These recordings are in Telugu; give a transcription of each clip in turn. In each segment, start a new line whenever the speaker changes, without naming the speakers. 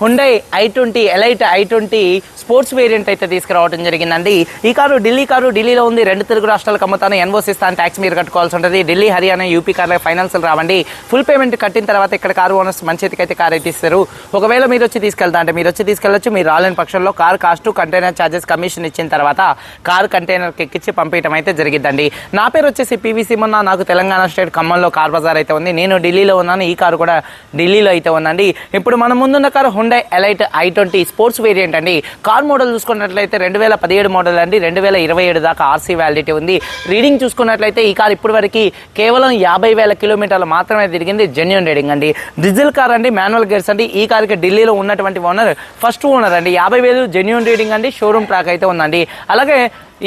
Hyundai i twenty elite i twenty sports variant అయితే తీసుకురావడం జరిగిందండి. ఈ కారు ఢిల్లీ కారు ఢిల్లీలో ఉంది. రెండు తెలుగు రాష్ట్రాలకు అమ్ముతాను. ఎన్ఓసి ఇస్తాను ట్యాక్స్ మీరు కట్టుకోవాల్సి ఉంటుంది. ఢిల్లీ హర్యానా యూపీ కార్లకు ఫైనాన్స్ రావండి. ఫుల్ పేమెంట్ కట్టిన తర్వాత ఇక్కడ కారు ఓనర్స్ మంచి అయితే కార్ అయితే ఇస్తారు. ఒకవేళ మీరు వచ్చి తీసుకెళ్తా అంటే మీరు వచ్చి తీసుకెళ్ళొచ్చు. మీరు రాలేని పక్షంలో car cost container charges commission ఇచ్చిన తర్వాత కార్ కంటైనర్కి ఎక్కించి పంపించడం అయితే జరిగిద్దండి. నా పేరు వచ్చేసి పీవీసీ మొన్న. నాకు తెలంగాణ స్టేట్ ఖమ్మంలో కార్ బజార్ అయితే ఉంది. నేను ఢిల్లీలో ఉన్నాను. ఈ కారు కూడా ఢిల్లీలో అయితే ఉందండి. ఇప్పుడు మన ముందున్న car Hyundai elite i twenty sports variant అండి. కార్ మోడల్ చూసుకున్నట్లయితే రెండు వేల పదిహేడు మోడల్ అండి. రెండు వేల ఇరవై ఏడు దాకా ఆర్సీ వ్యాలిడిటీ ఉంది. రీడింగ్ చూసుకున్నట్లయితే ఈ కార్ ఇప్పటి వరకు కేవలం యాభై వేల కిలోమీటర్లు మాత్రమే తిరిగింది. జెన్యున్ రీడింగ్ అండి. డీజిల్ కార్ అండి మాన్యువల్ గేర్స్ అండి. ఈ కార్కి ఢిల్లీలో ఉన్నటువంటి ఓనర్ ఫస్ట్ ఓనర్ అండి. యాభై వేలు జెన్యున్ రీడింగ్ అండి. షోరూమ్ ట్రాక్ అయితే ఉందండి. అలాగే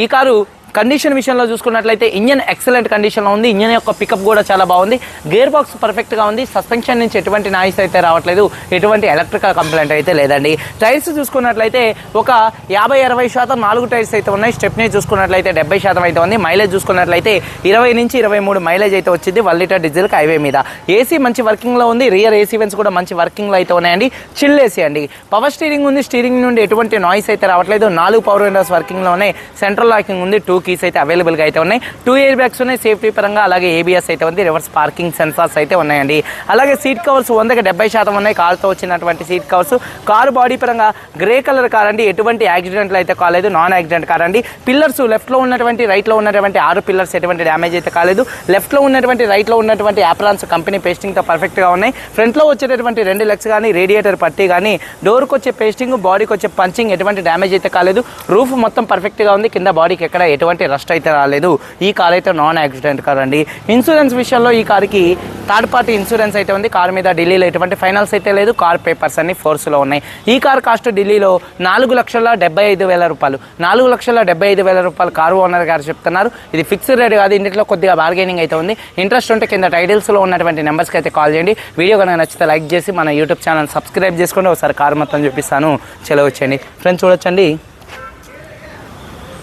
ఈ కారు కండిషన్ విషయంలో చూసుకున్నట్లయితే ఇంజన్ ఎక్సలెంట్ కండిషన్లో ఉంది. ఇంజన్ యొక్క పికప్ కూడా చాలా బాగుంది. గేర్ బాక్స్ పర్ఫెక్ట్గా ఉంది. సస్పెన్షన్ నుంచి ఎటువంటి నాయిస్ అయితే రావట్లేదు. ఎటువంటి ఎలక్ట్రికల్ కంప్లైంట్ అయితే లేదండి. టైర్స్ చూసుకున్నట్లయితే ఒక యాభై అరవై శాతం నాలుగు టైర్స్ అయితే ఉన్నాయి. స్టెప్నీ చూసుకున్నట్లయితే డెబ్బై శాతం అయితే ఉంది. మైలేజ్ చూసుకున్నట్లయితే ఇరవై నుంచి ఇరవై మూడు మైలేజ్ అయితే వచ్చింది. వన్ లీటర్ డీజిల్కి హైవే మీద. ఏసీ మంచి వర్కింగ్లో ఉంది. రియర్ ఏసీ వెన్స్ కూడా మంచి వర్కింగ్లో అయితే ఉన్నాయండి. చిల్ ఏసీ అండి. పవర్ స్టీరింగ్ ఉంది. స్టీరింగ్ నుండి ఎటువంటి నాయిస్ అయితే రావట్లేదు. నాలుగు పవర్ విండోస్ వర్కింగ్లో ఉన్నాయి సెంట్రల్ లాకింగ్ ఉంది. టూ కీస్ అయితే అవైలబుల్గా అయితే ఉన్నాయి. టూ ఇయర్ బ్యాగ్స్ ఉన్నాయి. సేఫ్టీ పరంగా అలాగే ఏబిఎస్ అయితే ఉంది. రివర్స్ పార్కింగ్ సెన్సార్స్ అయితే ఉన్నాయండి. అలాగే సీట్ కవర్స్ వందకి డెబ్బై శాతం ఉన్నాయి. కార్తో వచ్చినటువంటి సీట్ కవర్స్ కారు బాడీ పరంగా గ్రే కలర్ కార్ అండి. ఎటువంటి యాక్సిడెంట్లు అయితే కాలేదు. నాన్ యాక్సిడెంట్ కార్ అండి. పిల్లర్స్ లెఫ్ట్లో ఉన్నటువంటి రైట్లో ఉన్నటువంటి ఆరు పిల్లర్స్ ఎటువంటి డ్యామేజ్ అయితే కాలేదు. లెఫ్ట్లో ఉన్నటువంటి రైట్లో ఉన్నటువంటి యాప్రాన్స్ కంపెనీ పేస్టింగ్తో పర్ఫెక్ట్గా ఉన్నాయి. ఫ్రంట్లో వచ్చేటటువంటి రెండు లెగ్స్ కానీ రేడియేటర్ పట్టి కానీ డోర్కి వచ్చే పేస్టింగ్ బాడీకి వచ్చే పంచింగ్ ఎటువంటి డ్యామేజ్ అయితే కాలేదు. రూఫ్ మొత్తం పర్ఫెక్ట్గా ఉంది. కింద బాడీకి ఎక్కడ ఎటువంటి రస్ట్ అయితే రాలేదు. ఈ కార్ అయితే నాన్ యాక్సిడెంట్ కార్ అండి. ఇన్సూరెన్స్ విషయంలో ఈ కార్కి థర్డ్ పార్టీ ఇన్సూరెన్స్ అయితే ఉంది. కార్ మీద ఢిల్లీలో ఎటువంటి ఫైనల్స్ అయితే లేదు. కార్ పేపర్స్ అన్ని ఫోర్స్లో ఉన్నాయి. ఈ కార్ కాస్ట్ ఢిల్లీలో నాలుగు లక్షల డెబ్బై ఐదు వేల రూపాయలు. నాలుగు లక్షల డెబ్బై ఐదు వేల రూపాయలు కారు ఓనర్ గారు చెప్తున్నారు. ఇది ఫిక్స్డ్ రేట్ కాదు. ఇంటిలో కొద్దిగా బార్గెనింగ్ అయితే ఉంది. ఇంట్రెస్ట్ ఉంటే కింద టైటిల్స్లో ఉన్నటువంటి నెంబర్స్కి అయితే కాల్ చేయండి. వీడియో కనుక నచ్చితే లైక్ చేసి మన యూట్యూబ్ ఛానల్ సబ్స్క్రైబ్ చేసుకోండి ఒకసారి కారు మొత్తం చూపిస్తాను. చెలవచ్చండి ఫ్రెండ్స్ చూడొచ్చండి.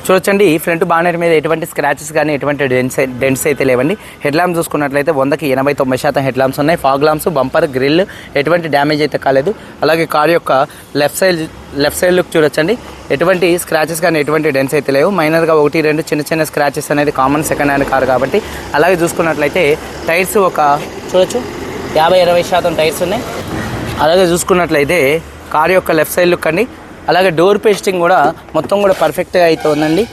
చూడొచ్చండి. ఈ ఫ్రంట్ బానెట్ మీద ఎటువంటి స్క్రాచెస్ కానీ ఎటువంటి డెన్స్ డెంట్స్ అయితే లేవండి. హెడ్ ల్యాంప్ చూసుకున్నట్లయితే వందకి ఎనభై తొంభై శాతం హెడ్ ల్యాంప్స్ ఉన్నాయి. ఫాగ్ ల్యాంప్స్ బంపర్ గ్రిల్ ఎటువంటి డ్యామేజ్ అయితే కాలేదు. అలాగే కార్ యొక్క left side left side look చూడొచ్చండి. ఎటువంటి స్క్రాచెస్ కానీ ఎటువంటి డెన్స్ అయితే లేవు. మైనర్గా ఒకటి రెండు చిన్న చిన్న స్క్రాచెస్ అనేది కామన్ సెకండ్ హ్యాండ్ కార్ కాబట్టి. అలాగే చూసుకున్నట్లయితే టైర్స్ ఒక చూడొచ్చు. యాభై ఇరవై శాతం టైర్స్ ఉన్నాయి. అలాగే చూసుకున్నట్లయితే కార్ యొక్క లెఫ్ట్ సైడ్ లుక్ అండి. అలాగే డోర్ పేస్టింగ్ కూడా మొత్తం కూడా పర్ఫెక్ట్గా అయితే ఉందండి.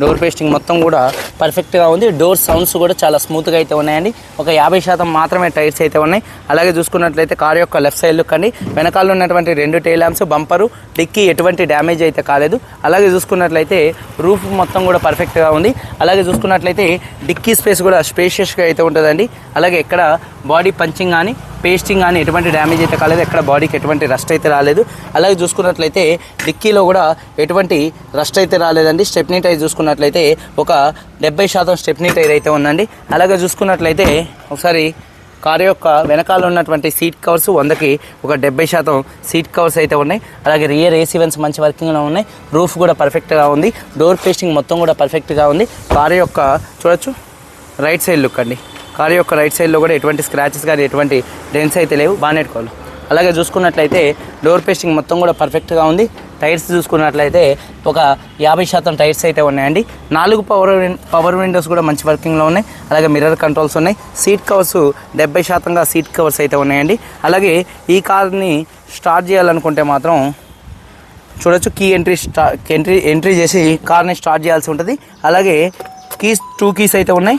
డోర్ పేస్టింగ్ మొత్తం కూడా పర్ఫెక్ట్గా ఉంది. డోర్ సౌండ్స్ కూడా చాలా స్మూత్గా అయితే ఉన్నాయండి. ఒక యాభై శాతం మాత్రమే టైర్స్ అయితే ఉన్నాయి. అలాగే చూసుకున్నట్లయితే కార్ యొక్క లెఫ్ట్ సైడ్ లుక్ అండి. వెనకాల ఉన్నటువంటి రెండు టైల్ ల్యాంప్స్ బంపరు డిక్కీ ఎటువంటి డ్యామేజ్ అయితే కాలేదు. అలాగే చూసుకున్నట్లయితే రూఫ్ మొత్తం కూడా పర్ఫెక్ట్గా ఉంది. అలాగే చూసుకున్నట్లయితే డిక్కీ స్పేస్ కూడా స్పేషియస్గా అయితే ఉంటుందండి. అలాగే ఇక్కడ బాడీ పంచింగ్ కానీ పేస్టింగ్ కానీ ఎటువంటి డ్యామేజ్ అయితే కాలేదు ఎక్కడ బాడీకి ఎటువంటి రస్ట్ అయితే రాలేదు. అలాగే చూసుకున్నట్లయితే డిక్కీలో కూడా ఎటువంటి రస్ట్ అయితే రాలేదండి. స్టెప్నీ టైర్ చూసుకున్నట్లయితే ఒక డెబ్బై శాతం స్టెప్నీ టైర్ అయితే ఉందండి. అలాగే చూసుకున్నట్లయితే ఒకసారి కారు యొక్క వెనకాల ఉన్నటువంటి సీట్ కవర్స్ వందకి ఒక డెబ్బై శాతం సీట్ కవర్స్ అయితే ఉన్నాయి. అలాగే రియర్ ఏసీ వెన్స్ మంచి వర్కింగ్లో ఉన్నాయి. రూఫ్ కూడా పర్ఫెక్ట్గా ఉంది. డోర్ పేస్టింగ్ మొత్తం కూడా పర్ఫెక్ట్గా ఉంది. కారు యొక్క చూడొచ్చు రైట్ సైడ్ లుక్ అండి. కారు యొక్క రైట్ సైడ్లో కూడా ఎటువంటి స్క్రాచెస్ కానీ ఎటువంటి డెన్స్ అయితే లేవు. బానెట్ కోళ్ళు అలాగే చూసుకున్నట్లయితే డోర్ పేస్టింగ్ మొత్తం కూడా పర్ఫెక్ట్గా ఉంది. టైర్స్ చూసుకున్నట్లయితే ఒక యాభై శాతం టైర్స్ అయితే ఉన్నాయండి. నాలుగు పవర్ పవర్ విండోస్ కూడా మంచి వర్కింగ్లో ఉన్నాయి. అలాగే మిర్రర్ కంట్రోల్స్ ఉన్నాయి. సీట్ కవర్స్ డెబ్బై శాతంగా సీట్ కవర్స్ అయితే ఉన్నాయండి. అలాగే ఈ కార్ని స్టార్ట్ చేయాలనుకుంటే మాత్రం చూడొచ్చు కీ ఎంట్రీ స్టా ఎంట్రీ ఎంట్రీ చేసి కార్ని స్టార్ట్ చేయాల్సి ఉంటుంది. అలాగే కీస్ టూ కీస్ అయితే ఉన్నాయి.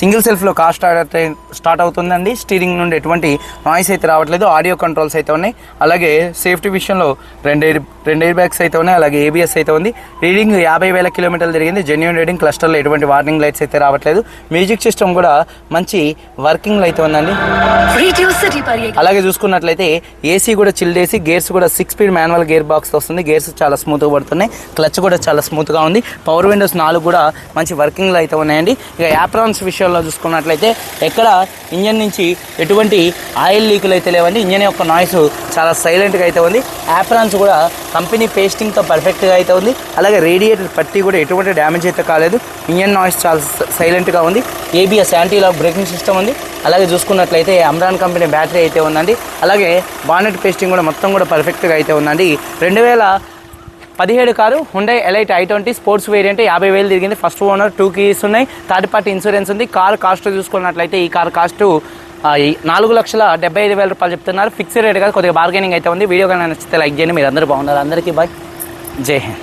సింగిల్ సెల్ఫ్లో కార్ స్టార్ట్ స్టార్ట్ అవుతుందండి. స్టీరింగ్ నుండి ఎటువంటి నాయిస్ అయితే రావట్లేదు. ఆడియో కంట్రోల్స్ అయితే ఉన్నాయి. అలాగే సేఫ్టీ విషయంలో రెండు ఎయిర్ రెండు ఎయిర్ బ్యాగ్స్ అయితే ఉన్నాయి. అలాగే ఏబిఎస్ అయితే ఉంది. రీడింగ్ యాభై వేల కిలోమీటర్లు తిరిగింది. జెన్యున్ రీడింగ్ క్లస్టర్లో ఎటువంటి వార్నింగ్ లైట్స్ అయితే రావట్లేదు. మ్యూజిక్ సిస్టమ్ కూడా మంచి వర్కింగ్లో అయితే ఉందండి. అలాగే చూసుకున్నట్లయితే ఏసీ కూడా చిల్డ్ ఏసీ గేర్స్ కూడా six speed manual gear box వస్తుంది. గేర్స్ చాలా స్మూత్గా పడుతున్నాయి. క్లచ్ కూడా చాలా స్మూత్గా ఉంది. పవర్ విండోస్ నాలుగు కూడా మంచి వర్కింగ్లో అయితే ఉన్నాయండి. ఇక యాప్రాన్స్ విషయంలో విషయంలో చూసుకున్నట్లయితే ఎక్కడ ఇంజన్ నుంచి ఎటువంటి ఆయిల్ లీకులు అయితే లేవండి. ఇంజన్ యొక్క నాయిస్ చాలా సైలెంట్గా అయితే ఉంది. యాప్రాన్స్ కూడా కంపెనీ పేస్టింగ్తో పర్ఫెక్ట్గా అయితే ఉంది. అలాగే రేడియేటర్ పట్టి కూడా ఎటువంటి డ్యామేజ్ అయితే కాలేదు. ఇంజన్ నాయిస్ చాలా సైలెంట్గా ఉంది. ABS anti lock braking system ఉంది. అలాగే చూసుకున్నట్లయితే అమ్రాన్ కంపెనీ బ్యాటరీ అయితే ఉందండి. అలాగే బానెట్ పేస్టింగ్ కూడా మొత్తం కూడా పర్ఫెక్ట్గా అయితే ఉందండి. రెండు వేల పదిహేడు car Hyundai Elite i twenty sports variant యాభై వేలు తిరిగింది. ఫస్ట్ ఓనర్ టూ కీస్ ఉన్నాయి. థర్డ్ పార్టీ ఇన్సూరెన్స్ ఉంది. కార్ కాస్ట్ చూసుకున్నట్లయితే ఈ కార్ కాస్ట్ ఈ నాలుగు లక్షల డెబ్బై ఐదు వేల రూపాయలు చెప్తున్నారు. ఫిక్స్డ్ రేట్ కాదు కొద్దిగా బార్గెనింగ్ అయితే ఉంది. వీడియో కానీ నచ్చితే లైక్ చేయండి. మీరు అందరూ బాగున్నారు. అందరికీ బాయ్ జై హింద్.